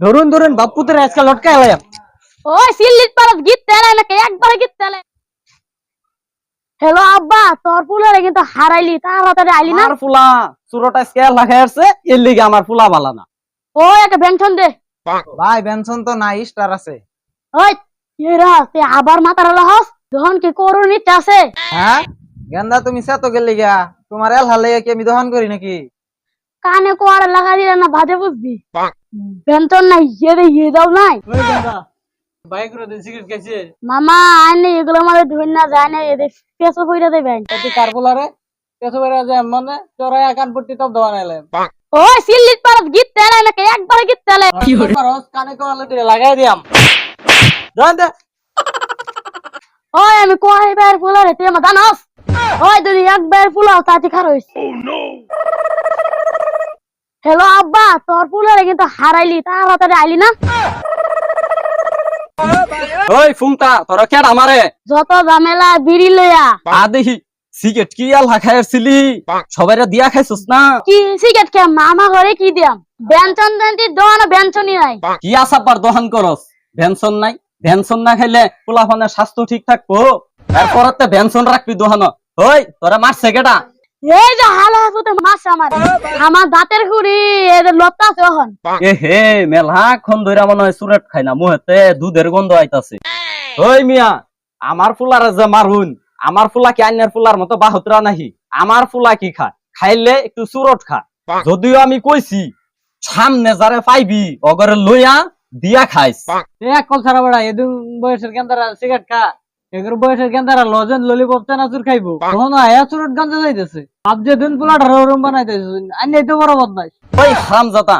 ধরুন ধরুন বাপুতের আজকে লটকা এলাম ওই সিল্লিত পারত গীত তেলে নাকি? একবারে গীত তেলে হ্যালো আব্বা তোর ফুলের কিন্তু হারাইলি তাড়াতাড়ি আইলি না? আমার ফুলা চুরোটা স্কেল লাগাই আসছে এর লিগে আমার ফুলা বালা না। ওই একটা বেনশন দে। ভাই বেনসন তো নাই স্টার আছে। ওই এরা তে আবার মাথার লাহাস যখন কি করুন আছে? হ্যাঁ? গেন্দা তুমি সে তো গেলি গা তোমার এল হালে কি আমি দহন করি নাকি? কানে কোয়ার লাগা দিলে না বাজে বুঝবি? বেনশন নাই দাও নাই। বাইক রে সিগারেট খাইছে। মামা আইনে এগুলো আমাদের ধরে না যায় না এদের পেছো কইরা দেবেন তুই কার ফুলারে কেসো বেরা যে মানে পট্টি তব নাইলে পারত গীত তেলে নাকি একবারে গীত তেলে রস কানে কোয়ালে দিয়ে লাগাই দিয়াম। জান দে। ওই আমি কোয়াই বের ফুলারে তুই আমার জানাস? ওই যদি এক বের ফুলাও তাতে খার হইছে। হ্যালো আব্বা তোর ফুলারে কিন্তু হারাইলি তাড়াতাড়ি আইলি না? ওই ফুংতা তোরা কেড আমারে? যত ঝামেলা বিড়ি লইয়া। আ দেখি সিগারেট কি আল হাখাই আসছিলি? সবাইরা দিয়া খাইছস না? কি সিগারেট খেয়ে মামা ঘরে কি দিয়াম? ব্যঞ্চন দেনটি দোয়ানো ব্যঞ্চনই নাই। কি আসাপার দহন করস? ভ্যানসন নাই? ভ্যানসন না খাইলে পোলাফানের স্বাস্থ্য ঠিক থাকব? এরপরতে ভ্যানসন রাখবি দোহান ওই তোরা মারছে কেটা এই যে হালা হাসুতে মাছ আমার। আমার দাঁতের খুঁড়ি এখন। এ হে মেলহা খন ধইরা মনে হয় সুরেট খাই না মুহেতে দুধের গন্ধ আইতাছে। ওই মিয়া আমার ফুলারে যে মারুন আমার ফুলা কি আইনের ফুলার মতো বাহুতরা নাহি? আমার ফুলা কি খা খাইলে একটু সুরট খা। যদিও আমি কইছি সামনে যারে পাইবি অগরে লইয়া দিয়া খাইস। এক কল ছাড়া বেড়া এদিন বয়সের কেন্দারা সিগারেট খা। এগুলো বয়সের কেন্দারা লজেন ললিপপ চানাচুর খাইবো। তখন আয়া চুরট গাঞ্জা যাইতেছে। আপ যে দিন পোলা ঢারো রুম বানাইতেছে আইন তো বড় বদমাইশ। ওই হারাম জাতা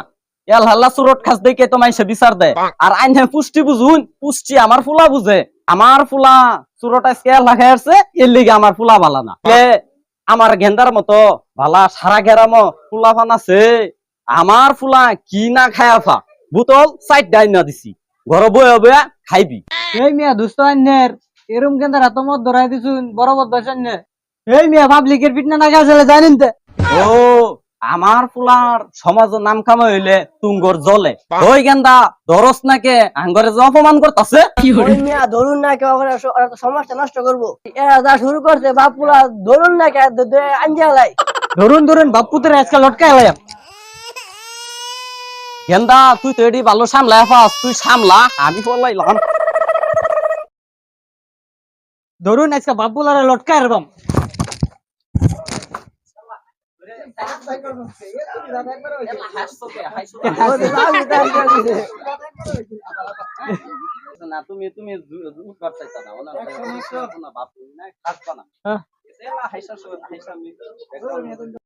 এল হাল্লা সুরট খাস দেখে তো মাইসে বিচার দে আর আইনে পুষ্টি বুঝুন পুষ্টি আমার ফুলা বুঝে। আমার ফুলা সুরটা স্কেল লাগাই আসছে এর লিগে আমার ফুলা বালা না। এ, আমার গেন্দার মতো ভালা সারা গেরাম ফুলা ফান আছে। আমার ফুলা কি না খায়া ফা বুতল সাইড ডাই না দিছি। ঘর বয়ে বয়ে খাইবি। এই মিয়া দুস্থ আইনের এরম কেন্দারা তো মত ধরাই দিছুন বড় আইনে এই মিয়া পাবলিকের ফিটনা না গেছে জানিন তে ও আমার ফুলার সমাজের নাম কামা হইলে তুঙ্গর জলে। ওই গেন্দা দরস নাকে আঙ্গরে যে অপমান করতাছে ধরুন না তো সমাজটা নষ্ট করব এরা যা শুরু করছে বাপুরা ধরুন না কে আঞ্জা লাই। ধরুন ধরুন বাপুতের আজকে লটকা এলাম গেন্দা তুই তো এটি ভালো সামলা তুই সামলা। আমি বললাম ধরুন আজকে বাপুলারে লটকা এরকম। না তুমি তুমি উঠবার চাইতা না ওনা বাপ না। খাস না